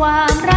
ความ